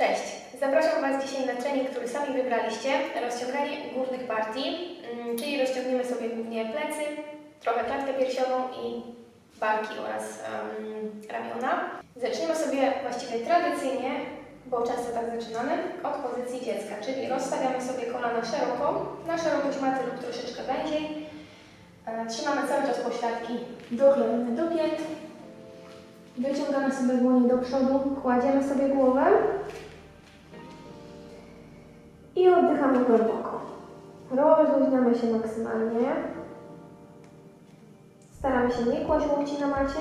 Cześć! Zapraszam Was dzisiaj na trening, który sami wybraliście. Rozciąganie górnych partii, mm, czyli rozciągniemy sobie głównie plecy, trochę klatkę piersiową i barki oraz em, ramiona. Zaczniemy sobie właściwie tradycyjnie, bo często tak zaczynamy, od pozycji dziecka, czyli rozstawiamy sobie kolana szeroko, na szerokość maty lub troszeczkę węziej. E, Trzymamy cały czas pośladki doklejone do pięt. Wyciągamy sobie dłonie do przodu, kładziemy sobie głowę i oddychamy głęboko. Rozluźniamy się maksymalnie. Staramy się nie kłaść łokci na macie.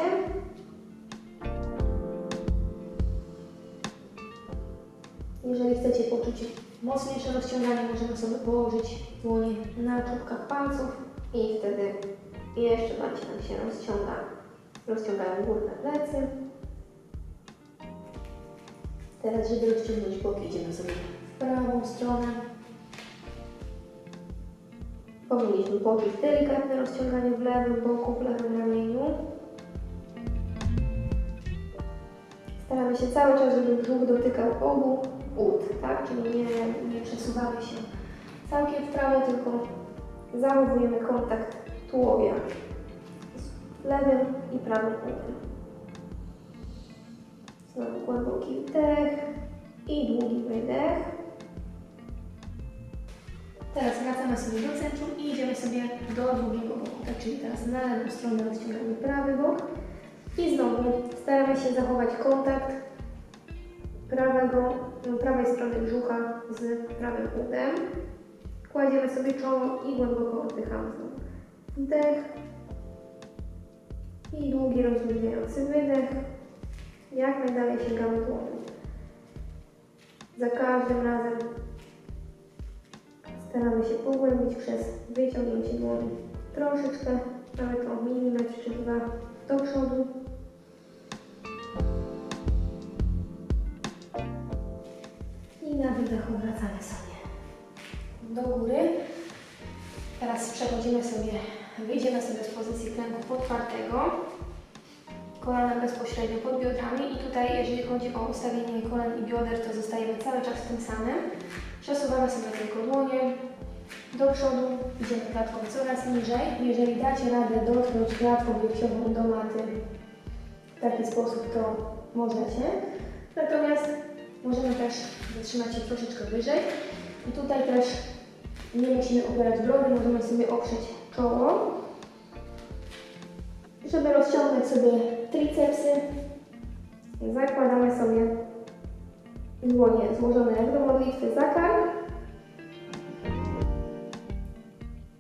Jeżeli chcecie poczuć mocniejsze rozciąganie, możemy sobie położyć dłonie na czubkach palców i wtedy jeszcze bardziej nam się rozciąga, rozciągają górne plecy. Teraz, żeby rozciągnąć boki, idziemy sobie prawą stronę. Powinniśmy poczuć delikatne rozciąganie w lewym boku, w lewym ramieniu. Staramy się cały czas, żeby brzuch dotykał obu ud, tak? Czyli nie, nie przesuwamy się całkiem w prawo, tylko zachowujemy kontakt tułowia z lewym i prawym udem. Znowu głęboki wdech i długi wydech. Teraz wracamy sobie do centrum i idziemy sobie do drugiego boku. Tak, czyli teraz na lewą stronę rozciągamy prawy bok. I znowu staramy się zachować kontakt prawego, no, prawej strony brzucha z prawym udem. Kładziemy sobie czoło i głęboko oddychamy znowu. Wdech i długi rozluźniający wydech. Jak najdalej sięgamy dłonią. Za każdym razem staramy się pogłębić przez wyciągnięcie dłoni troszeczkę, nawet o milimetr czy dwa do przodu. I na wydechu wracamy sobie do góry. Teraz przechodzimy sobie, wyjdziemy sobie z pozycji klęku podpartego. Kolana bezpośrednio pod biodrami i tutaj jeżeli chodzi o ustawienie kolan i bioder, to zostajemy cały czas tym samym. Przesuwamy sobie tylko dłonie do przodu, idziemy klatką coraz niżej. Jeżeli dacie radę dotknąć klatką piersiową do maty w taki sposób, to możecie. Natomiast możemy też zatrzymać się troszeczkę wyżej. I tutaj też nie musimy opierać brody, możemy sobie oprzeć czoło, żeby rozciągnąć sobie tricepsy. Zakładamy sobie dłonie złożone jak do modlitwy za.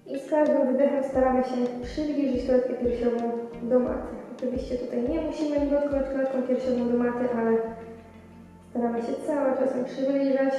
I z każdym wydechem staramy się przybliżyć klatkę piersiową do maty. Oczywiście tutaj nie musimy dotknąć klatką piersiową do maty, ale staramy się cały czas przybliżać.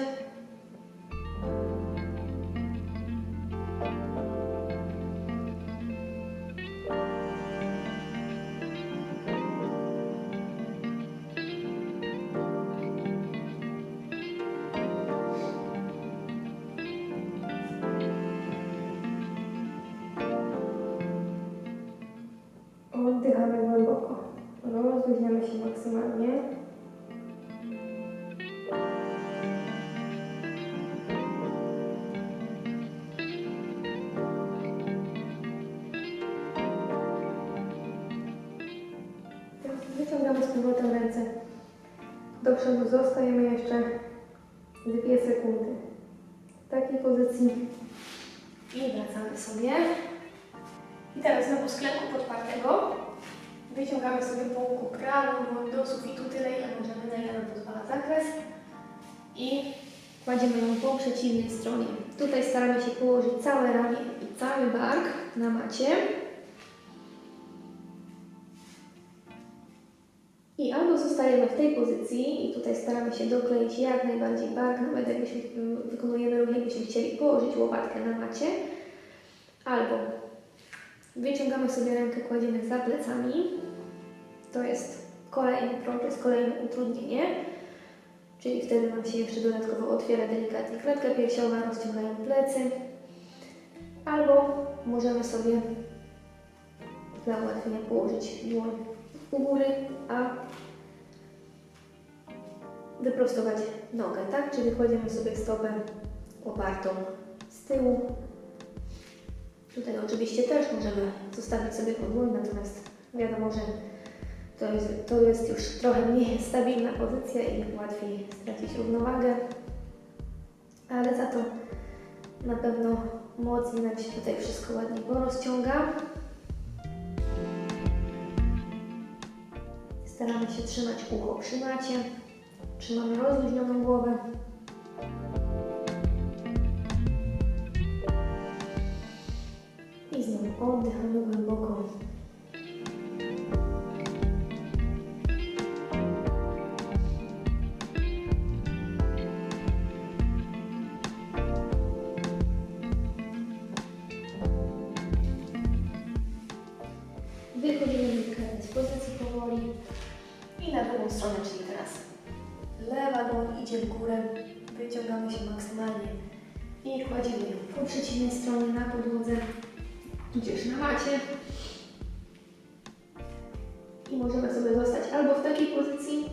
Zostajemy jeszcze 2 sekundy w takiej pozycji i wracamy sobie. I teraz znowu z klęku podpartego wyciągamy sobie po łuku prawą do sufitu tyle, ile możemy, na ile nam pozwala zakres. I kładziemy ją po przeciwnej stronie. Tutaj staramy się położyć całe ramię i cały bark na macie. I albo zostajemy w tej pozycji i tutaj staramy się dokleić jak najbardziej bark, nawet jakbyśmy mm, wykonujemy ruch, jakbyśmy chcieli położyć łopatkę na macie. Albo Wyciągamy sobie rękę, kładziemy za plecami. To jest kolejny jest kolejne utrudnienie. Czyli wtedy nam się jeszcze dodatkowo otwiera delikatnie klatka piersiowa, rozciągają plecy. Albo możemy sobie dla ułatwienia położyć dłoń u góry, a wyprostować nogę, tak? Czyli kładziemy sobie stopę opartą z tyłu. Tutaj oczywiście też możemy zostawić sobie podwójną, natomiast wiadomo, że to jest, to jest już trochę mniej stabilna pozycja i łatwiej stracić równowagę, ale za to na pewno mocniej nam się tutaj wszystko ładnie porozciąga. Staramy się trzymać ucho przy macie. Trzymamy rozluźnioną głowę. I znowu oddychamy głęboko. Drugą stronę, czyli teraz lewa dłoń idzie w górę, wyciągamy się maksymalnie i kładziemy ją po przeciwnej stronie na podłodze, tudzież na macie. I możemy sobie zostać albo w takiej pozycji,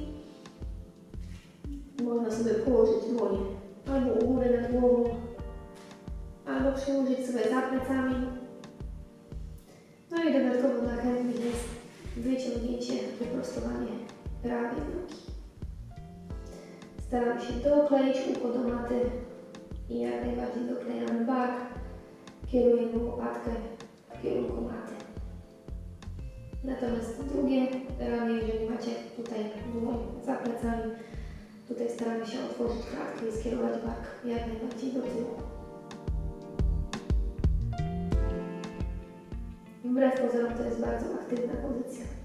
można sobie położyć dłonie albo u góry nad głową, albo przyłożyć sobie za plecami. No i dodatkowo dla chętnych jest wyciągnięcie, wyprostowanie prawej nogi. Staramy się dokleić ucho do maty i jak najbardziej doklejamy bark. Kierujemy łopatkę w kierunku maty. Natomiast drugie ramię, jeżeli macie tutaj dłoń za plecami, tutaj staramy się otworzyć klatkę i skierować bark jak najbardziej do tyłu. Wbrew pozorom to jest bardzo aktywna pozycja.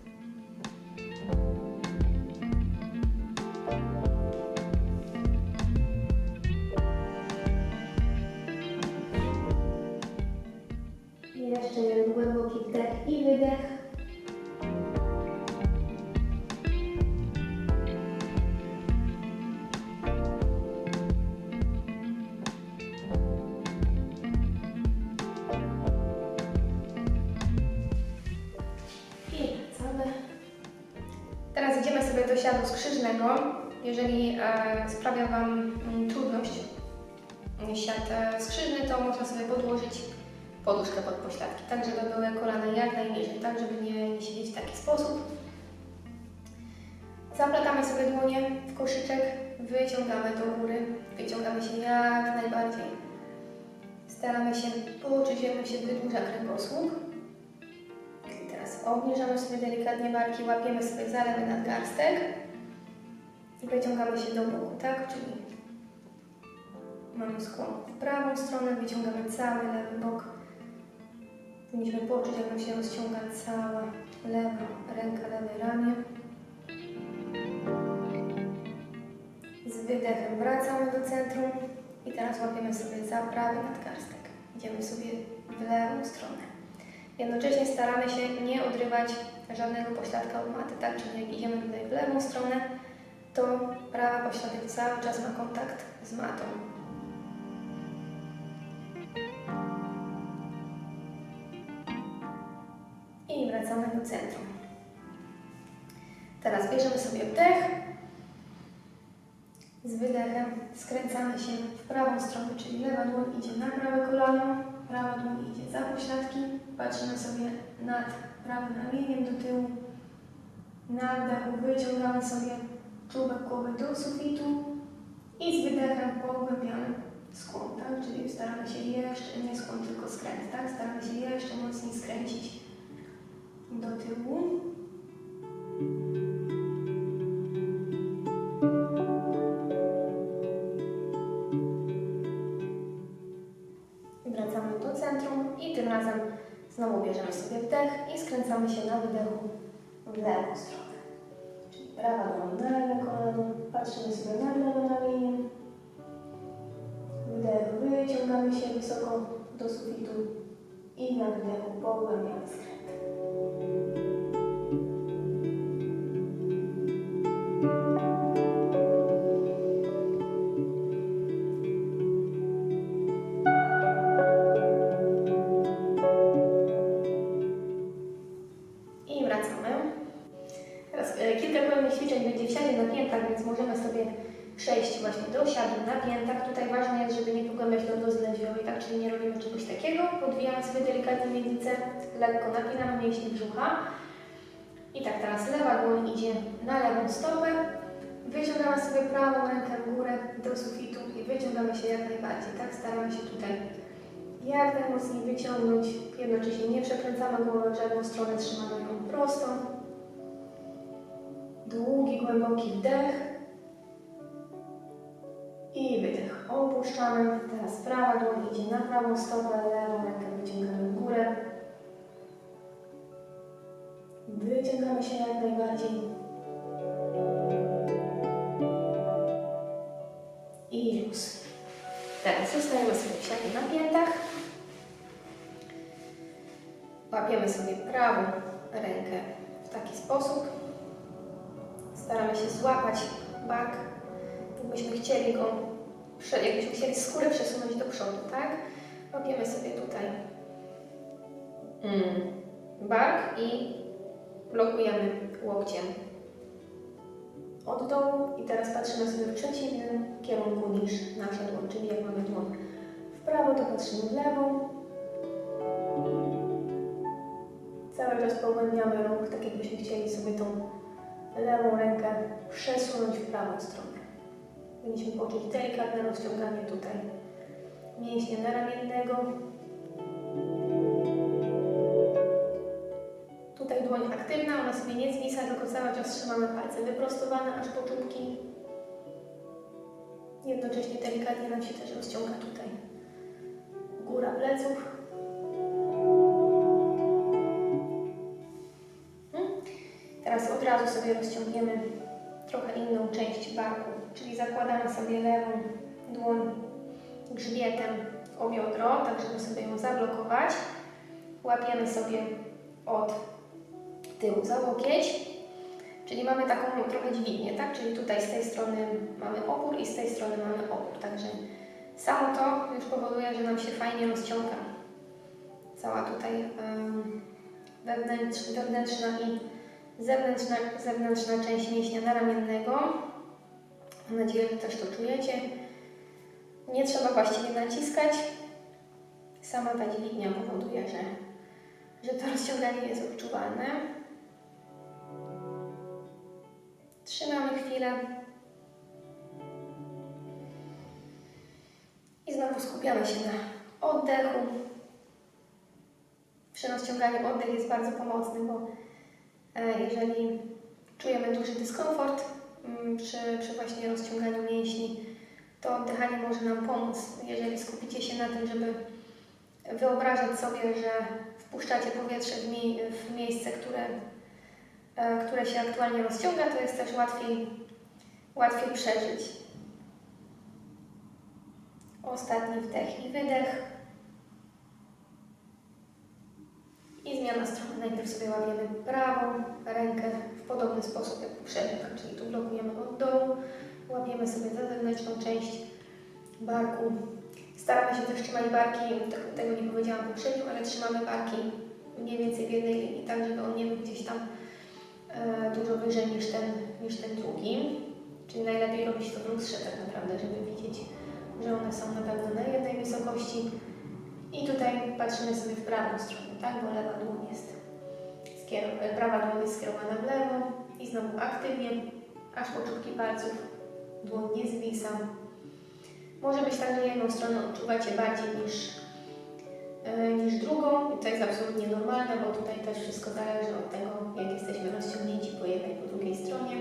Teraz idziemy sobie do siadu skrzyżnego. Jeżeli e, sprawia Wam mm, trudność mm, siad e, skrzyżny, to można sobie podłożyć poduszkę pod pośladki, tak żeby były kolana jak najniżej, tak żeby nie, nie siedzieć w taki sposób. Zaplatamy sobie dłonie w koszyczek, wyciągamy do góry, wyciągamy się jak najbardziej. Staramy się nam się wydłuża kręgosłup. Teraz obniżamy sobie delikatnie barki, łapiemy sobie za lewy nadgarstek i wyciągamy się do boku, tak? Czyli mamy skłon w prawą stronę, wyciągamy cały lewy bok. Powinniśmy poczuć, jak nam się rozciąga cała lewa ręka, lewe ramię. Z wydechem wracamy do centrum i teraz łapiemy sobie za prawy nadgarstek. Idziemy sobie w lewą stronę. Jednocześnie staramy się nie odrywać żadnego pośladka od maty, tak? Czyli jak idziemy tutaj w lewą stronę, to prawa pośladek cały czas ma kontakt z matą. I wracamy do centrum. Teraz bierzemy sobie wdech. Z wydechem skręcamy się w prawą stronę, czyli lewa dłoń idzie na prawe kolano, prawa dłoń idzie za pośladki. Patrzymy sobie nad prawym ramieniem do tyłu. Na wdechu wyciągamy sobie czubek głowy do sufitu i z wydechem pogłębiamy skłon, tak? Czyli staramy się jeszcze, nie skłon, pogłębiamy skręt. I wracamy. Teraz e, kilka kolejnych ćwiczeń będzie w na piętach, więc możemy sobie przejść właśnie do siadu na piętach. Tutaj ważne jest, żeby nie pogłębiać lądu zlędźwiowej, tak? Czyli nie robimy czegoś takiego. Podwijamy sobie delikatnie miednicę, lekko napinamy mięśnie brzucha. I tak teraz lewa dłoń idzie na lewą stopę. Wyciągamy sobie prawą rękę w górę do sufitu i wyciągamy się jak najbardziej, tak? Staramy się tutaj jak najmocniej wyciągnąć. Jednocześnie nie przekręcamy głowy w żadną stronę, trzymamy ją prostą. Długi, głęboki wdech. I wydech. Opuszczamy. Teraz prawa dłoń idzie na prawą stopę, lewą rękę wyciągamy w górę. Wyciągamy się jak najbardziej. I luz. Teraz zostajemy sobie w siadzie na piętach. Łapiemy sobie prawą rękę w taki sposób. Staramy się złapać bark, jakbyśmy chcieli go, jakbyśmy chcieli skórę przesunąć do przodu, tak? Łapiemy sobie tutaj mm, bark i blokujemy łokciem od dołu i teraz patrzymy sobie w przeciwnym kierunku niż nasza dłoń, czyli jak mamy dłoń w prawo, to patrzymy w lewo. Cały czas pogłębiamy ruch, tak jakbyśmy chcieli sobie tą lewą rękę przesunąć w prawą stronę. Powinniśmy poczuć delikatne rozciąganie tutaj mięśnia naramiennego. Tutaj dłoń aktywna, ona sobie nie zwisa, tylko cały czas trzymamy palce wyprostowane aż po czubki. Jednocześnie delikatnie nam się też rozciąga tutaj góra pleców. Hmm. Teraz od razu sobie rozciągniemy trochę inną część barku, czyli zakładamy sobie lewą dłoń grzbietem o biodro, tak żeby sobie ją zablokować. Łapiemy sobie od tyłu za łokieć, czyli mamy taką trochę dźwignię, tak? Czyli tutaj z tej strony mamy opór i z tej strony mamy opór, także samo to już powoduje, że nam się fajnie rozciąga cała tutaj wewnętrz, wewnętrzna i zewnętrzna, zewnętrzna część mięśnia naramiennego. Mam nadzieję, że też to czujecie. Nie trzeba właściwie naciskać. Sama ta dźwignia powoduje, że, że to rozciąganie jest odczuwalne. Trzymamy chwilę. I znowu skupiamy się na oddechu. Przy rozciąganiu oddech jest bardzo pomocny, bo e, jeżeli czujemy duży dyskomfort przy, przy właśnie rozciąganiu mięśni, to oddychanie może nam pomóc. Jeżeli skupicie się na tym, żeby wyobrażać sobie, że wpuszczacie powietrze w, mie w miejsce, które, e, które się aktualnie rozciąga, to jest też łatwiej, łatwiej przeżyć. Ostatni wdech i wydech. I zmiana strony. Najpierw sobie łapiemy prawą rękę w podobny sposób jak poprzednio, tak? czyli tu blokujemy od dołu, łapiemy sobie za zewnętrzną część barku. Staramy się też trzymać barki, te- tego nie powiedziałam poprzednio, ale trzymamy barki mniej więcej w jednej linii, tak żeby on nie był gdzieś tam e, dużo wyżej niż ten, niż ten długi. Czyli najlepiej robić to w lustrze tak naprawdę, żeby widzieć, że one są na pewno na jednej wysokości. I tutaj patrzymy sobie w prawą stronę, tak? Bo lewa dłoń jest e, prawa dłoń jest skierowana w lewo i znowu aktywnie, aż po czubki palców dłoń nie zwisa. Może być tak, że jedną stronę odczuwacie bardziej niż, e, niż drugą i to jest absolutnie normalne, bo tutaj też wszystko zależy od tego, jak jesteśmy rozciągnięci po jednej, po drugiej stronie.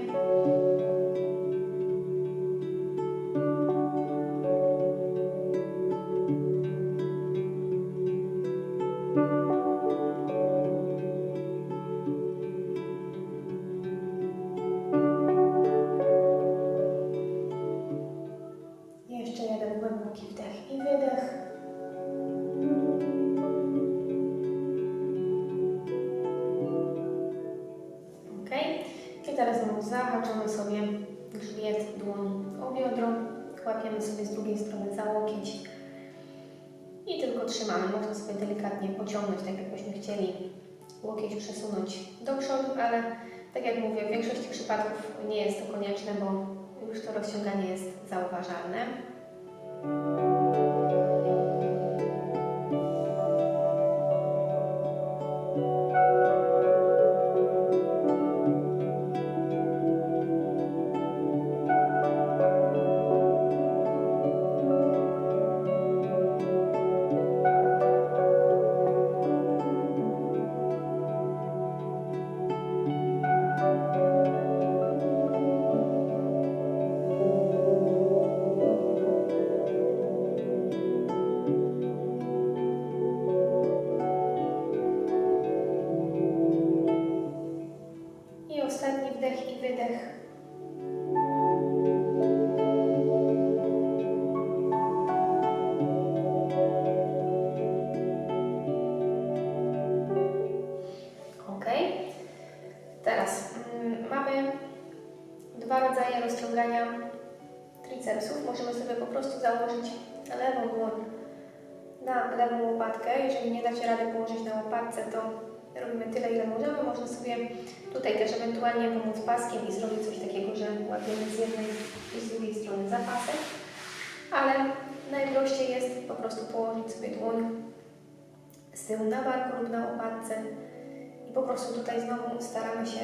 Łokieć przesunąć do przodu, ale tak jak mówię, w większości przypadków nie jest to konieczne, bo już to rozciąganie jest zauważalne. Nie dacie rady położyć na łopatce, to robimy tyle, ile możemy. Można sobie tutaj też ewentualnie pomóc paskiem i zrobić coś takiego, że łapiemy z jednej i z drugiej strony zapasek. Ale najprościej jest po prostu położyć sobie dłoń z tyłu na barku lub na łopatce i po prostu tutaj znowu staramy się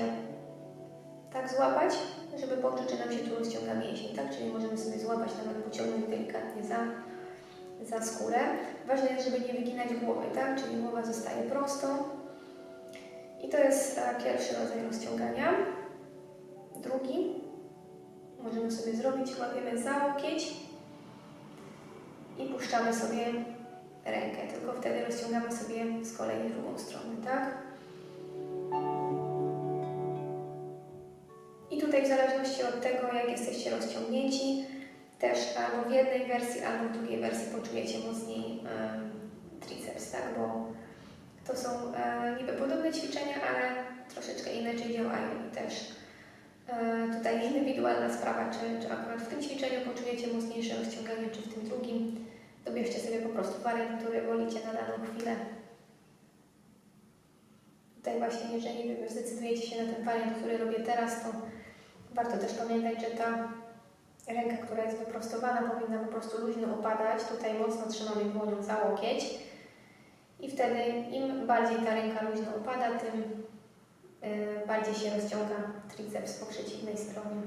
tak złapać, żeby poczuć, że nam się tu rozciąga mięsień, tak? Czyli możemy sobie złapać, nawet pociągnąć delikatnie za, za skórę. Ważne jest, żeby nie wyginać głowy, tak? Czyli głowa zostaje prosto. I to jest e, pierwszy rodzaj rozciągania. Drugi możemy sobie zrobić, łapiemy za łokieć i puszczamy sobie rękę, tylko wtedy rozciągamy sobie z kolei drugą stronę, tak? I tutaj w zależności od tego, jak jesteście rozciągnięci, też albo w jednej wersji, albo w drugiej wersji poczujecie mocniej em, triceps, tak? Bo to są e, niby podobne ćwiczenia, ale troszeczkę inaczej działają i też e, tutaj indywidualna sprawa, czy, czy akurat w tym ćwiczeniu poczujecie mocniejsze rozciąganie, czy w tym drugim. Dobierzcie sobie po prostu wariant, który wolicie na daną chwilę. Tutaj właśnie, jeżeli zdecydujecie się na ten wariant, który robię teraz, to warto też pamiętać, że ta ręka, która jest wyprostowana, powinna po prostu luźno opadać. Tutaj mocno trzymamy dłonią za łokieć. I wtedy im bardziej ta ręka luźno opada, tym y, bardziej się rozciąga triceps po przeciwnej stronie.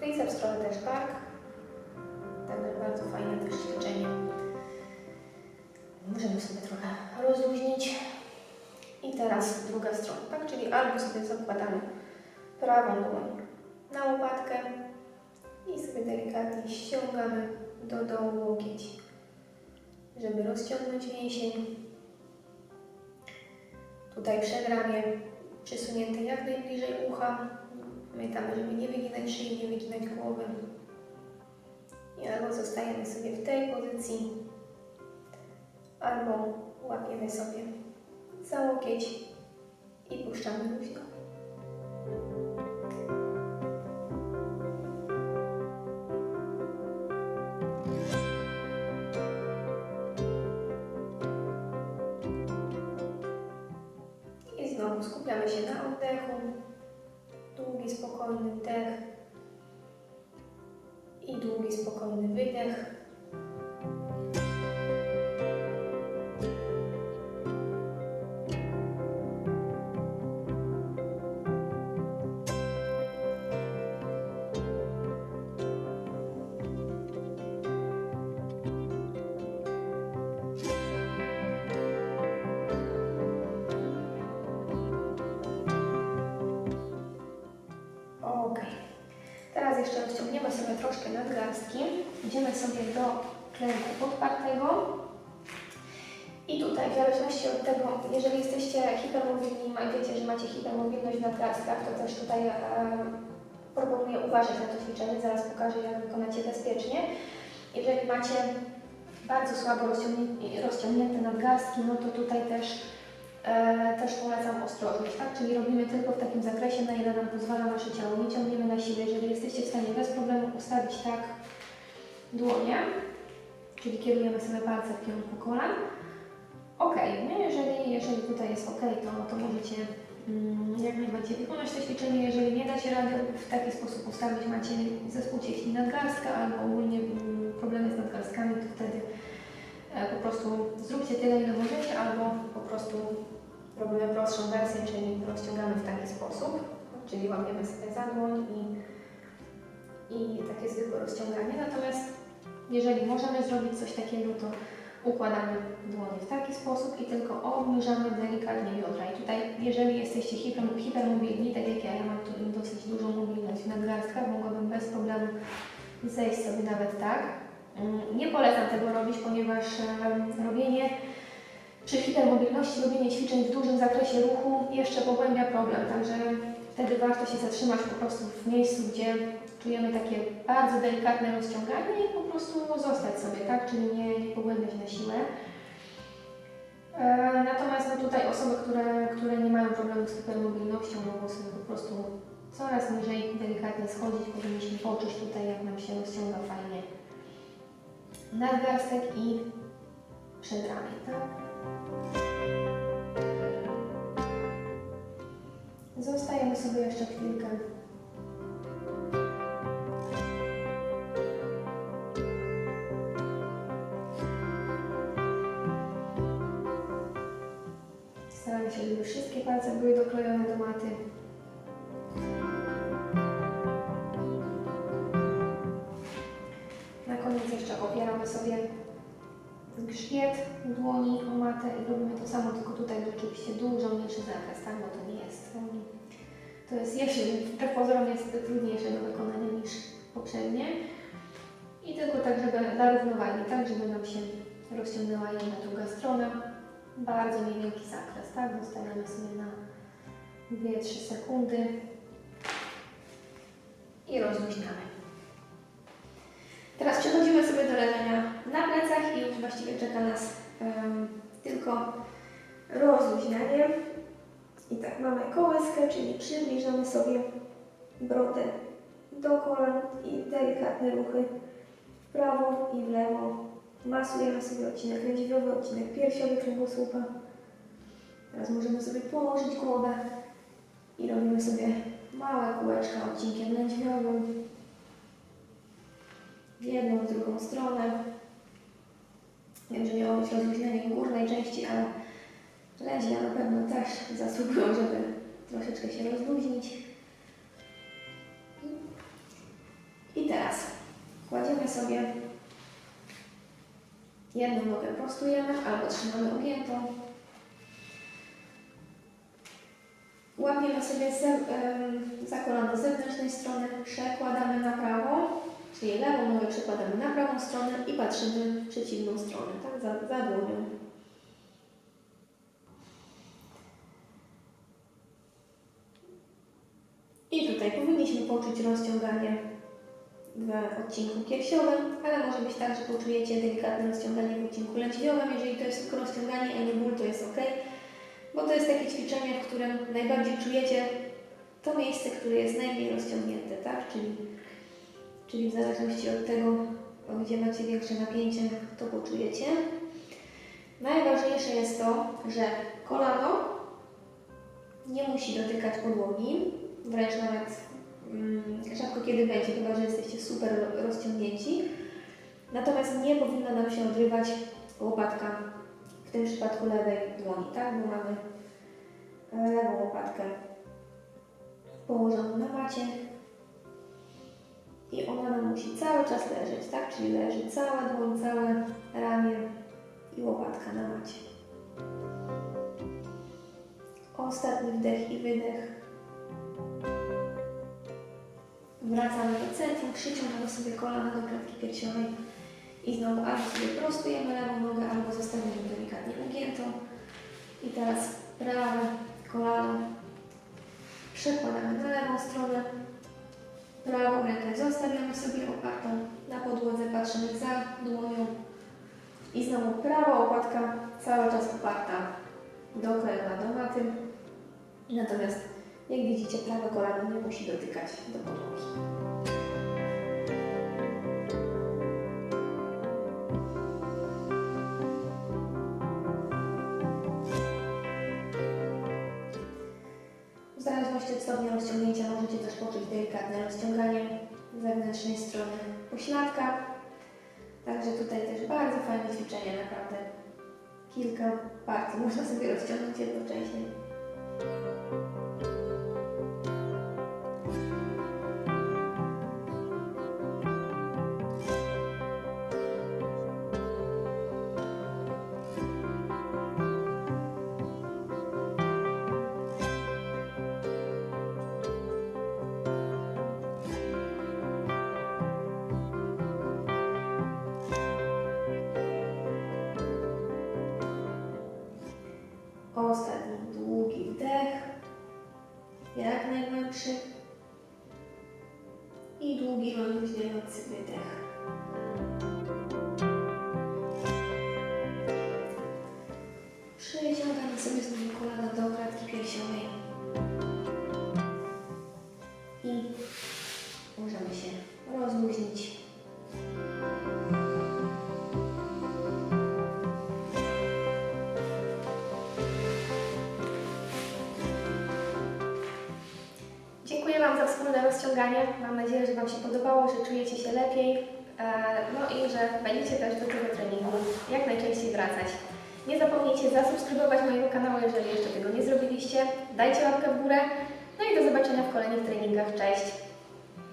Triceps trochę też bark. Także bardzo fajne też ćwiczenie. Możemy sobie trochę rozluźnić. I teraz druga strona, tak? Czyli albo sobie zakładamy prawą dłoń na łopatkę i sobie delikatnie ściągamy do dołu łokieć, żeby rozciągnąć mięsień. Tutaj przedramię przysunięte jak najbliżej ucha. Pamiętamy, żeby nie wyginać szyi, nie wyginać głowy. I albo zostajemy sobie w tej pozycji, albo łapiemy sobie za łokieć i puszczamy luźno. Długi, spokojny Idziemy sobie do klęku podpartego. I tutaj w zależności od tego, jeżeli jesteście hipermobilni i wiecie, że macie hipermobilność w nadgarstkach, to też tutaj e, proponuję uważać na to ćwiczenie. Zaraz pokażę, jak wykonacie bezpiecznie. Jeżeli macie bardzo słabo rozciągnięte, rozciągnięte nadgarstki, no to tutaj też E, też polecam ostrożność, tak? Czyli robimy tylko w takim zakresie, na ile nam pozwala nasze ciało. Nie ciągniemy na siłę. Jeżeli jesteście w stanie bez problemu ustawić tak dłonie, czyli kierujemy sobie palce w kierunku kolan, ok. No jeżeli, jeżeli tutaj jest ok, to, to możecie mm, jak najbardziej wykonać to ćwiczenie. Jeżeli nie da się rady w taki sposób ustawić, macie zespół cieśni nadgarstka albo ogólnie mm, problemy z nadgarstkami, to wtedy e, po prostu zróbcie tyle, ile możecie, albo po prostu robimy prostszą wersję, czyli rozciągamy w taki sposób, czyli łapiemy sobie za dłoń i, i takie zwykłe rozciąganie. Natomiast jeżeli możemy zrobić coś takiego, to układamy dłonie w taki sposób i tylko obniżamy delikatnie biodra. I tutaj, jeżeli jesteście hiper, hipermobilni, tak jak ja, ja mam tu dosyć dużą mobilność w nadgarstkach, mogłabym bez problemu zejść sobie nawet tak. Mm, Nie polecam tego robić, ponieważ robienie przy hipermobilności, robienie ćwiczeń w dużym zakresie ruchu jeszcze pogłębia problem, także wtedy warto się zatrzymać po prostu w miejscu, gdzie czujemy takie bardzo delikatne rozciąganie i po prostu zostać sobie, tak? Czyli nie, nie pogłębiać na siłę. E, Natomiast no tutaj osoby, które, które nie mają problemu z hipermobilnością, mogą sobie po prostu coraz niżej delikatnie schodzić. Powinniśmy poczuć tutaj, jak nam się rozciąga fajnie nadgarstek i przedramię, tak? Zostajemy sobie jeszcze chwilkę. Staramy się, żeby wszystkie palce były doklejone do maty. Na koniec jeszcze opieramy sobie grzbiet dłoni o matę i robimy to samo, tylko tutaj rzeczywiście dużo mniejszy zakres, tak? Bo to nie jest, to jest jeszcze, wbrew pozorom jest trudniejsze do wykonania niż poprzednie. I tylko tak, żeby dla równowagi, tak, żeby nam się rozciągnęła jedna, druga strona. Bardzo niewielki zakres, tak? Zostawiamy sobie na 2-3 sekundy i rozluźniamy. Teraz przechodzimy sobie do leżenia na plecach i już właściwie czeka nas em, tylko rozluźnianie. I tak mamy kołyskę, czyli przybliżamy sobie brodę do kolan i delikatne ruchy w prawo i w lewo. Masujemy sobie odcinek lędźwiowy, odcinek piersiowy kręgosłupa. Teraz możemy sobie położyć głowę i robimy sobie małe kółeczka odcinkiem lędźwiowym w jedną, w drugą stronę. Wiem, że miało być rozluźnienie górnej części, ale lędźwia na pewno też zasługują, żeby troszeczkę się rozluźnić. I teraz kładziemy sobie jedną nogę prostujemy albo trzymamy ugiętą. Łapiemy sobie ze, za kolano zewnętrznej strony, przekładamy na prawo, czyli lewą nogę przekładamy na prawą stronę i patrzymy w przeciwną stronę, tak, za, za dłonią. I tutaj powinniśmy poczuć rozciąganie w odcinku piersiowym, ale może być tak, że poczujecie delikatne rozciąganie w odcinku lędźwiowym. Jeżeli to jest tylko rozciąganie, a nie ból, to jest ok, bo to jest takie ćwiczenie, w którym najbardziej czujecie to miejsce, które jest najmniej rozciągnięte, tak? Czyli, czyli w zależności od tego, gdzie macie większe napięcie, to poczujecie. Najważniejsze jest to, że kolano nie musi dotykać podłogi, wręcz nawet mm, rzadko kiedy będzie, chyba że jesteście super rozciągnięci. Natomiast nie powinna nam się odrywać łopatka, w tym przypadku lewej dłoni, tak? Bo mamy e, lewą łopatkę położoną na macie musi cały czas leżeć, tak? Czyli leży cała dłoń, całe ramię i łopatka na macie. Ostatni wdech i wydech. Wracamy do centrum, przyciągamy sobie kolana do klatki piersiowej i znowu albo sobie prostujemy lewą nogę, albo zostawimy delikatnie ugiętą. I teraz prawe kolano przekładamy na lewą stronę, prawą rękę zostawiamy sobie opartą na podłodze, patrzymy za dłonią i znowu prawa łopatka cały czas oparta do kolana, do maty. Natomiast jak widzicie, prawe kolano nie musi dotykać do podłogi. rozciągnięcia możecie też poczuć delikatne rozciąganie zewnętrznej strony pośladka. Także tutaj też bardzo fajne ćwiczenie, naprawdę. Kilka partii można sobie rozciągnąć jednocześnie. Jak najgłębszy i długi rozluźniający wydech. Przyciągamy sobie znowu kolana do klatki piersiowej Dziękuję Wam za wspólne rozciąganie. Mam nadzieję, że Wam się podobało, że czujecie się lepiej. E, No i że będziecie też do tego treningu jak najczęściej wracać. Nie zapomnijcie zasubskrybować mojego kanału, jeżeli jeszcze tego nie zrobiliście. Dajcie łapkę w górę. No i do zobaczenia w kolejnych treningach. Cześć!